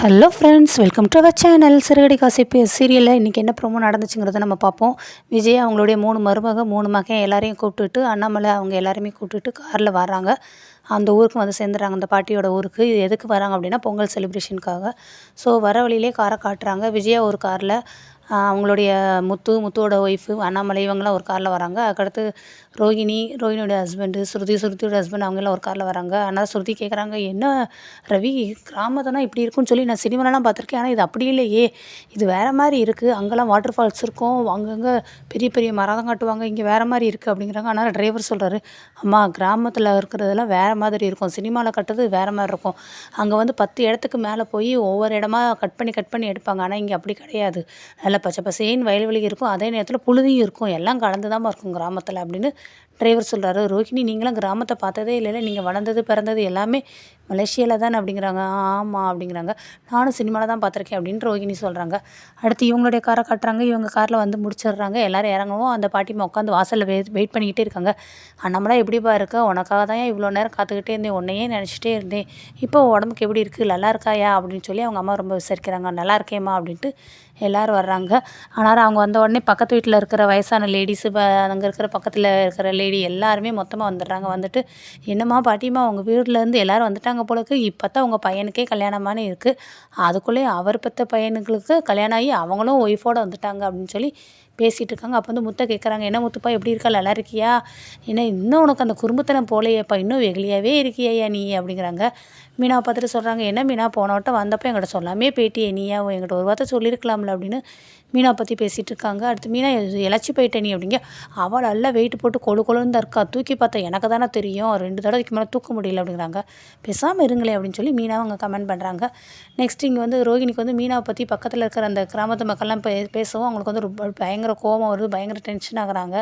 Hello friends welcome to our channel சிறுகடி காசிப்பு சீரியலில் இன்றைக்கி என்ன ப்ரோமோ நடந்துச்சுங்கிறத நம்ம பார்ப்போம். விஜய் அவங்களுடைய மூணு மருமக மூணு மகன் எல்லாரையும் கூப்பிட்டுட்டு அண்ணாமலை அவங்க எல்லாருமே கூப்பிட்டுட்டு காரில் வராங்க. அந்த ஊருக்கு வந்து சேர்ந்துடுறாங்க அந்த பாட்டியோட ஊருக்கு. இது எதுக்கு வராங்க அப்படின்னா பொங்கல் செலிப்ரேஷனுக்காக ஸோ வர வழியிலே காரை காட்டுறாங்க. விஜயா ஒரு காரில் அவங்களுடைய முத்து முத்துவோட ஒய்ஃபு அண்ணாமலை இவங்கெல்லாம் ஒரு காரில் வராங்க. அதுக்கடுத்து ரோகிணி ரோகிணியோட ஹஸ்பண்டு ஸ்ருதி ஸ்ருதியோட ஹஸ்பண்ட் அவங்கெல்லாம் ஒரு காரில் வராங்க. ஆனால் ஸ்ருதி கேட்குறாங்க என்ன ரவி கிராமத்தனா இப்படி இருக்கும்னு சொல்லி நான் சினிமாலலாம் பார்த்துருக்கேன். ஆனால் இது அப்படி இல்லையே. இது வேறு மாதிரி இருக்குது அங்கெல்லாம் வாட்டர் ஃபால்ஸ் இருக்கும். அங்கங்கே பெரிய பெரிய மரம் தான் காட்டுவாங்க. இங்கே வேறு மாதிரி இருக்குது அப்படிங்கிறாங்க. ஆனால் டிரைவர் சொல்கிறாரு அம்மா கிராமத்தில் இருக்கிறதெல்லாம் வேறு மாதிரி இருக்கும். சினிமாவில் கட்டுறது வேறு மாதிரி இருக்கும். அங்கே வந்து பத்து இடத்துக்கு மேலே போய் ஒவ்வொரு இடமா கட் பண்ணி கட் பண்ணி எடுப்பாங்க. ஆனால் இங்கே அப்படி கிடையாது. நல்லா பச்சை பசேன்னு வயல்வெளி இருக்கும். அதே நேரத்தில் புழுதியும் இருக்கும். எல்லாம் கலந்து தான் இருக்கும் கிராமத்தில் அப்படின்னு டிரைவர் சொல்கிறாரு ரோஹிணி நீங்களாம் கிராமத்தை பார்த்ததே இல்லைல்ல நீங்கள் வளர்ந்தது பிறந்தது எல்லாமே மலேசியாவில் தானே அப்படிங்கிறாங்க. ஆமாம் அப்படிங்கிறாங்க. நானும் சினிமாவில் தான் பார்த்துருக்கேன் அப்படின்னு ரோஹிணி சொல்கிறாங்க அடுத்து இவங்களுடைய காரை காட்டுறாங்க. இவங்க காரில் வந்து முடிச்சிடுறாங்க. எல்லோரும் இறங்கவும் அந்த பாட்டிமா உட்காந்து வாசலில் வெயிட் வெயிட் பண்ணிக்கிட்டே இருக்காங்க. நம்மளாம் எப்படிப்பா இருக்க? உனக்காக தான் இவ்வளோ நேரம் காத்துக்கிட்டே இருந்தேன்? உன்னையே நினச்சிட்டே இருந்தேன். இப்போ உடம்புக்கு எப்படி இருக்குது நல்லா இருக்காயா? அப்படின்னு சொல்லி அவங்க அம்மா ரொம்ப விசாரிக்கிறாங்க. நல்லா இருக்கேம்மா அப்படின்ட்டு எல்லோரும் வர்றாங்க. ஆனால் அவங்க வந்த உடனே பக்கத்து வீட்டில் இருக்கிற வயசான லேடிஸு அங்கே இருக்கிற பக்கத்தில் இருக்கிற லே லேடி எல்லாருமே மொத்தமாக வந்துடுறாங்க. வந்துட்டு என்னம்மா பாட்டிம்மா உங்கள் வீட்டிலேருந்து எல்லோரும் வந்துட்டாங்க போலக்கு இப்போ தான் உங்கள் பையனுக்கே கல்யாணமானே இருக்குது அதுக்குள்ளேயே அவர் பெற்ற பையனுங்களுக்கு கல்யாணம் ஆகி அவங்களும் ஒய்ஃபோடு வந்துட்டாங்க அப்படின்னு சொல்லி பேசிகிட்டு இருக்காங்க அப்போ வந்து முத்தை கேட்குறாங்க என்ன முத்துப்பா எப்படி இருக்கா? நல்லா இருக்கியா? என்ன இன்னும் உனக்கு அந்த குறும்புத்தனம் போலையேப்பா இன்னும் வெகுளியாகவே இருக்கியா நீ? அப்படிங்கிறாங்க. மீனாவை பார்த்துட்டு சொல்கிறாங்க என்ன மீனா போன வட்டம் வந்தப்போ என்கிட்ட சொல்லாமே பேட்டியே நீயா? என்கிட்ட ஒரு வார்த்தை சொல்லியிருக்கலாம்ல அப்படின்னு மீனா பற்றி பேசிகிட்டு இருக்காங்க அடுத்து மீனா இழைச்சி போயிட்டே நீ அப்படிங்க. அவள் நல்லா வெயிட் போட்டு கொழு கொழுன்னு தான் இருக்கா தூக்கி பார்த்தா எனக்கு தானே தெரியும். ரெண்டு தடவைக்கு மேலே தூக்க முடியல அப்படிங்கிறாங்க. பேசாமல் இருங்களே அப்படின்னு சொல்லி மீனாவை அங்கே கமெண்ட் பண்ணுறாங்க நெக்ஸ்ட் இங்கே வந்து ரோகிணிக்கு வந்து மீனாவை பற்றி பக்கத்தில் இருக்கிற அந்த கிராமத்து மக்கள்லாம் பே பேசவும் அவங்களுக்கு வந்து ரொம்ப பயங்கர கோபம் வருது பயங்கர டென்ஷன் ஆகுறாங்க.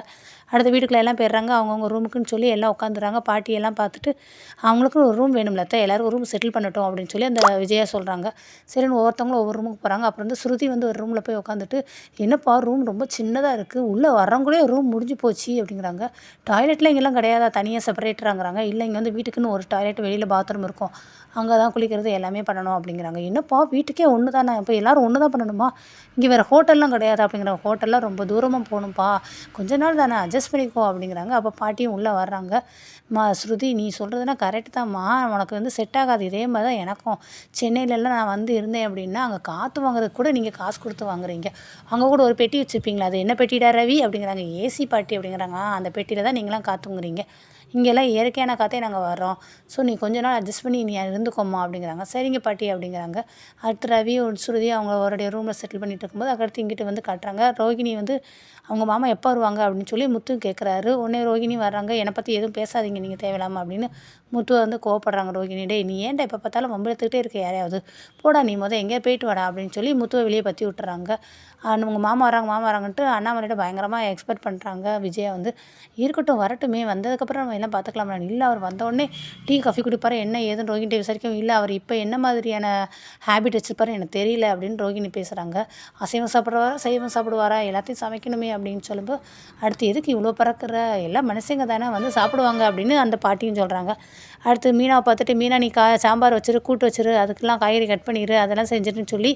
அடுத்த வீட்டுக்குள்ள எல்லாம் போயிடுறாங்க அவங்கவுங்க ரூமுக்குன்னு சொல்லி எல்லாம் உட்காந்துறாங்க பாட்டியெல்லாம் பார்த்துட்டு அவங்களுக்கும் ஒரு ரூம் வேணும்ல எல்லோரும் ஒரு ரூம் செட்டில் பண்ணட்டும் அப்படின்னு சொல்லி அந்த விஜயா சொல்கிறாங்க சரின்னு ஒவ்வொருத்தவங்களும் ஒவ்வொரு ரூமுக்கு போகிறாங்க அப்புறம் வந்து ஸ்ருதி வந்து ஒரு ரூமில் போய் உட்காந்துட்டு என்னப்பா ரூம் ரொம்ப சின்னதாக இருக்குது உள்ளே வரவங்களே ரூம் முடிஞ்சு போச்சு அப்படிங்கிறாங்க. டாய்லெட்டில் இங்கெல்லாம் கிடையாதா தனியாக செப்பரேட்டராங்கிறாங்க இல்லை இங்கே வந்து வீட்டுக்குன்னு ஒரு டாய்லெட் வெளியில் பாத்ரூம் இருக்கும். அங்கே தான் குளிக்கிறது எல்லாமே பண்ணணும் அப்படிங்கிறாங்க. என்னப்பா வீட்டுக்கே ஒன்று தானே இப்போ எல்லோரும் ஒன்று தான் பண்ணணுமா? இங்கே வேறு ஹோட்டல்லாம் கிடையாது? அப்படிங்கிறாங்க ஹோட்டல்லாம் ரொம்ப ரொம்ப தூரமாக போகணும்ப்பா கொஞ்ச நாள் தானே அட்ஜஸ்ட் பண்ணிக்கோ அப்படிங்கிறாங்க. அப்போ பாட்டியும் உள்ளே வர்றாங்க. மா ஸ்ருதி நீ சொல்கிறதுனா கரெக்டு தான்மா. உனக்கு வந்து செட் ஆகாது. இதே மாதிரி தான் எனக்கும். சென்னையிலலாம் நான் வந்து இருந்தேன் அப்படின்னா அங்கே காற்று வாங்குறதுக்கு கூட நீங்கள் காசு கொடுத்து வாங்குறீங்க. அங்கே கூட ஒரு பெட்டி வச்சுருப்பீங்களா? அது என்ன பெட்டிடா ரவி? அப்படிங்கிறாங்க. ஏசி பாட்டி அப்படிங்கிறாங்க. அந்த பெட்டியில் தான் நீங்களாம் காற்றுங்குறீங்க இங்கெல்லாம் இயற்கையான காற்றே நாங்கள் வர்றோம். ஸோ நீ கொஞ்ச நாள் அட்ஜஸ்ட் பண்ணி நீ இருந்துக்கோமா அப்படிங்கிறாங்க. சரிங்க பாட்டி அப்படிங்கிறாங்க. அடுத்து ரவி சுருதி அவங்க அவருடைய ரூமில் செட்டில் பண்ணிட்டு இருக்கும்போது அதுக்கடுத்து இங்கிட்டு வந்து காட்டுறாங்க. ரோகிணி வந்து அவங்க மாமா எப்போ வருவாங்க? அப்படின்னு சொல்லி முத்து கேட்குறாரு உடனே ரோகிணி வர்றாங்க. என்னை பற்றி எதுவும் பேசாதீங்க. நீங்கள் தேவையில்லாமல் அப்படின்னு முத்து வந்து கோவப்படுறாங்க ரோகிணி. நீ ஏன்டா எப்போ பார்த்தாலும் வம்பெடுத்துக்கிட்டே இருக்க யாரையாவது? போடா நீ முதல் எங்கேயா போயிட்டு வாடா அப்படின்னு சொல்லி முத்துவை வெளியே பற்றி விட்டுறாங்க. உங்கள் மாமா வராங்க மாமா வராங்கன்ட்டு அண்ணாமலையிட்ட பயங்கரமாக எக்ஸ்பெக்ட் பண்ணுறாங்க விஜயா வந்து இருக்கட்டும் வரட்டுமே. வந்ததுக்கப்புறம் நம்ம எல்லாம் பார்த்துக்கலாம் இல்லை அவர் வந்தோடனே டீ காஃபி குடிப்பார் என்ன ஏதுன்னு ரோகிணிட்ட விசாரிக்கவும் இல்லை அவர் இப்போ என்ன மாதிரியான ஹேபிட் வச்சுருப்பாரு எனக்கு தெரியல அப்படின்னு ரோகிணி பேசுகிறாங்க அசைவம் சாப்பிடுவாரா சைவம் சாப்பிடுவாரா எல்லாத்தையும் சமைக்கணுமே அப்படின்னு சொல்லும்போது அடுத்து எதுக்கு இவ்வளோ பறக்கிற? எல்லாம் மனுஷங்க தானே வந்து சாப்பிடுவாங்க அப்படின்னு அந்த பாட்டியும் சொல்கிறாங்க அடுத்து மீனாவை பார்த்துட்டு மீனா நீ கா சாம்பார் வச்சிரு கூட்டு வச்சிரு அதுக்கெல்லாம் காய்கறி கட் பண்ணிடு அதெல்லாம் செஞ்சுட்டுன்னு சொல்லி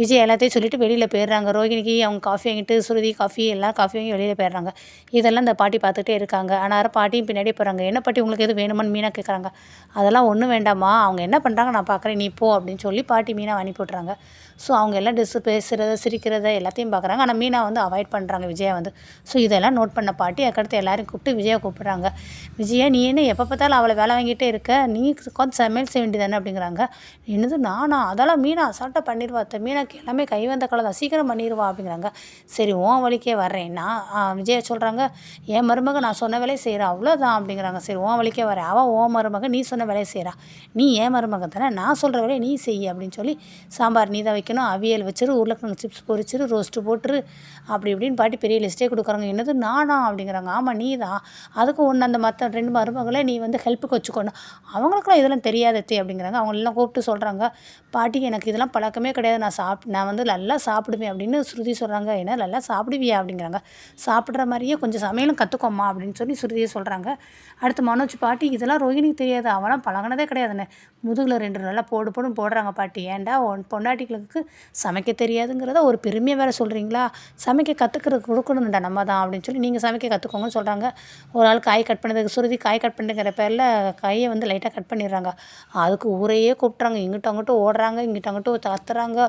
விஜய் எல்லாத்தையும் சொல்லிவிட்டு வெளியில் போயிடுறாங்க. ரோகிணிக்கு அவங்க காஃபி வாங்கிட்டு சுருதி காஃபி எல்லாம் காஃபி வாங்கி வெளியில் போயிடுறாங்க. இதெல்லாம் இந்த பாட்டி பார்த்துட்டே இருக்காங்க. ஆனால் பாட்டியும் பின்னாடியே போகிறாங்க என்ன பாட்டி உங்களுக்கு எது வேணுமான்னு மீனா கேட்குறாங்க அதெல்லாம் ஒன்றும் வேண்டாமா அவங்க என்ன பண்ணுறாங்க நான் பார்க்குறேன். நீ போ அப்படின்னு சொல்லி பாட்டி மீனா அனுப்பி விட்றாங்க ஸோ அவங்க எல்லாம் டிஸ் பேசுகிறத சிரிக்கிறத எல்லாத்தையும் பார்க்குறாங்க. ஆனால் மீனா வந்து அவாய்ட் பண்ணுறாங்க விஜயா வந்து. ஸோ இதெல்லாம் நோட் பண்ண பாட்டி அதுக்கடுத்து எல்லாரையும் கூப்பிட்டு விஜயா கூப்பிட்றாங்க. விஜயா நீ என்ன எப்போ பார்த்தாலும் அவளை வேலை வாங்கிட்டே இருக்க? நீ கொஞ்சம் சமையல் செய்ய வேண்டியதானே அப்படிங்கிறாங்க. என்னது நானா? அதெல்லாம் மீனா அசால்ட்டாக பண்ணிடுவா மீனாக்கு எல்லாமே கை வந்த கலை தான். சீக்கிரம் பண்ணிடுவா அப்படிங்கிறாங்க. சரி உன் வழிக்கே வர்றேன். நான் விஜயா சொல்கிறாங்க என் மருமக நான் சொன்ன வேலையை செய்கிறேன் அவ்வளோதான் அப்படிங்கிறாங்க. சரி உன் வழிக்கே வரேன் அவள் ஓ மருமக நீ சொன்ன வேலையை செய்கிறா நீ ஏன் மருமக தானே? நான் சொல்கிற வேலையை நீ செய் அப்படின்னு சொல்லி சாம்பார் நீ தான் வைக்கணும். அவியல் வச்சிரு உருளைக்கிழங்கு சிப்ஸ் பொரிச்சிரு ரோஸ்ட்டு போட்டுரு அப்படி இப்படின்னு பாட்டி பெரிய லிஸ்ட்டே கொடுக்குறாங்க. என்னது நானா? அப்படிங்கிறாங்க. ஆமாம் நீ தான் அதுக்கு ஒன்று அந்த மற்ற ரெண்டு மருமகளை நீ வந்து ஹெல்ப்புக்கு வச்சுக்கணும். அவங்களுக்குலாம் இதெல்லாம் தெரியாதே அப்படிங்கிறாங்க. அவங்களெல்லாம் கூப்பிட்டு சொல்கிறாங்க பாட்டி எனக்கு இதெல்லாம் பழக்கமே கிடையாது. நான் சாப் நான் வந்து நல்லா சாப்பிடுவேன் அப்படின்னு ஸ்ருதி சொல்கிறாங்க ஏன்னா நல்லா சாப்பிடுவியா அப்படிங்கிறாங்க. சாப்பிட்ற மாதிரியே கொஞ்சம் சமையலும் கற்றுக்கோமா அப்படின்னு சொல்லி ஸ்ருதியை சொல்கிறாங்க அடுத்து மனோஜ் பாட்டி இதெல்லாம் ரோஹினிக்கு தெரியாது. அவனாம் பழகினதே கிடையாதுண்ணே முதுகில் ரெண்டு நல்லா போடு போடும் போடுறாங்க பாட்டி. ஏன்டா உன் பொண்டாட்டிகளுக்கு சமைக்க தெரியாதுங்கிறத ஒரு பெருமையாக வேறு சொல்கிறீங்களா சமைக்க கற்றுக்கிறது கொடுக்கணும்டா நம்ம தான் அப்படின்னு சொல்லி நீங்கள் சமைக்க கற்றுக்கோங்கன்னு சொல்கிறாங்க ஒரு ஆள் காய் கட் பண்ணதுக்கு சுருதி காய் கட் பண்ணுங்கிற பேரில் கையை வந்து லைட்டாக கட் பண்ணிடுறாங்க. அதுக்கு ஊரையே கூப்பிட்றாங்க இங்கிட்ட அங்கிட்ட ஓடுறாங்க இங்கிட்ட அங்கிட்ட தத்துறாங்க.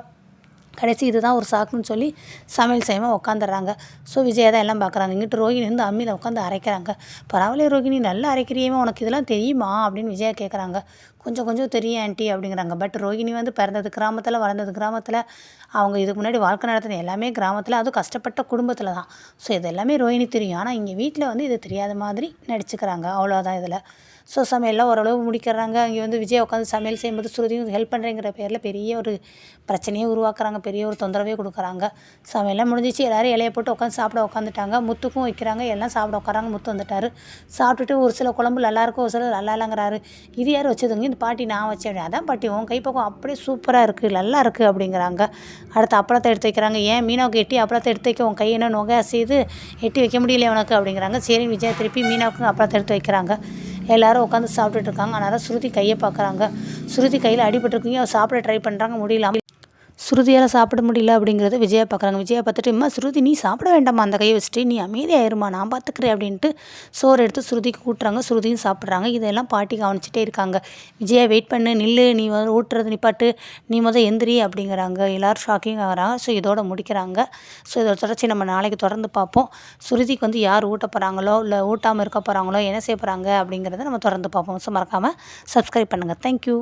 கடைசி இதுதான் ஒரு சாக்குன்னு சொல்லி சமையல் செய்யாமல் உட்காந்துடுறாங்க ஸோ விஜயா தான் எல்லாம் பார்க்குறாங்க இங்கிட்டு ரோகிணி வந்து அம்மியில் உட்காந்து அரைக்கிறாங்க. பரவாயில்ல ரோகிணி நல்லா அரைக்கிறியுமே உனக்கு இதெல்லாம் தெரியுமா? அப்படின்னு விஜயா கேட்குறாங்க கொஞ்சம் கொஞ்சம் தெரியும் ஆன்ட்டி அப்படிங்கிறாங்க. பட் ரோகிணி வந்து பிறந்தது கிராமத்தில் வளர்ந்தது கிராமத்தில். அவங்க இதுக்கு முன்னாடி வாழ்க்கை நடத்தின எல்லாமே கிராமத்தில் அதுவும் கஷ்டப்பட்ட குடும்பத்தில் தான். ஸோ இது எல்லாமே ரோஹிணி தெரியும். ஆனால் இங்கே வீட்டில் வந்து இது தெரியாத மாதிரி நடிச்சுக்கிறாங்க. அவ்வளோதான் இதில். ஸோ சமையல்லாம் ஓரளவு முடிக்கிறாங்க. அங்கே வந்து விஜய் உட்காந்து சமையல் செய்யும்போது ஸ்ருதியும் ஹெல்ப் பண்ணுறேங்கிற பேரில் பெரிய ஒரு பிரச்சனையே உருவாக்குறாங்க. பெரிய ஒரு தொந்தரவே கொடுக்குறாங்க. சமையல்லாம் முடிஞ்சிச்சு. எல்லோரும் இலையை போட்டு உட்காந்து சாப்பிட உட்காந்துட்டாங்க. முத்துக்கும் வைக்கிறாங்க. எல்லாம் சாப்பிட உட்காராங்க. முத்து வந்துட்டார். சாப்பிட்டுட்டு ஒரு சில குழம்பு நல்லாயிருக்கும் ஒரு சிலர் நல்லா இல்லைங்கிறாரு. இது யார் வச்சதுங்க? இந்த பாட்டி நான் வச்சேன். அதான் பாட்டி உன் கைப்பக்கம் அப்படியே சூப்பராக இருக்குது நல்லா இருக்குது அப்படிங்கிறாங்க. அடுத்து அப்பளத்தை எடுத்து வைக்கிறாங்க. ஏன் மீனாவுக்கு எட்டி அப்பளத்தை எடுத்து வைக்க உன் கை என்ன நொகை செய்து எட்டி வைக்க முடியல உனக்கு அப்படிங்கிறாங்க. சரி விஜயா திருப்பி மீனாவுக்கு அப்பளத்தை எடுத்து வைக்கிறாங்க. எல்லாரும் உட்காந்து சாப்பிட்டுட்டு இருக்காங்க. அதனால் ஸ்ருதி கையை பார்க்குறாங்க. ஸ்ருதி கையில் அடிபட்டிருக்கீங்க. சாப்பிட ட்ரை பண்ணுறாங்க முடியல. ஸ்ருதியால் சாப்பிட முடியல அப்படிங்கிறத விஜயா பார்க்குறாங்க விஜயா பார்த்துட்டு அம்மா ஸ்ருதி நீ சாப்பிட வேண்டாமா அந்த கையை வச்சுட்டு. நீ அமைதியாயிருமா நான் பார்த்துக்கிறேன் அப்படின்ட்டு சோறு எடுத்து ஸ்ருதிக்கு கூட்டுறாங்க ஸ்ருதியும் சாப்பிட்றாங்க. இதெல்லாம் பாட்டி கவனிச்சிட்டே இருக்காங்க. விஜயா வெயிட் பண்ணு நில்லு நீ வந்து ஊட்டுறது நிப்பாட்டு. நீ முதல் எந்திரி அப்படிங்கிறாங்க. எல்லோரும் ஷாக்கிங் ஆகிறாங்க ஸோ இதோட முடிக்கிறாங்க. ஸோ இதோட தொடர்ச்சி நம்ம நாளைக்கு தொடர்ந்து பார்ப்போம். ஸ்ருதிக்கு வந்து யார் ஊட்ட போகிறாங்களோ இல்லை ஊட்டாமல் இருக்க போகிறாங்களோ என்ன செய்ய போகிறாங்க அப்படிங்கிறத நம்ம தொடர்ந்து பார்ப்போம். ஸோ மறக்காமல் சப்ஸ்கிரைப் பண்ணுங்கள் தேங்க்யூ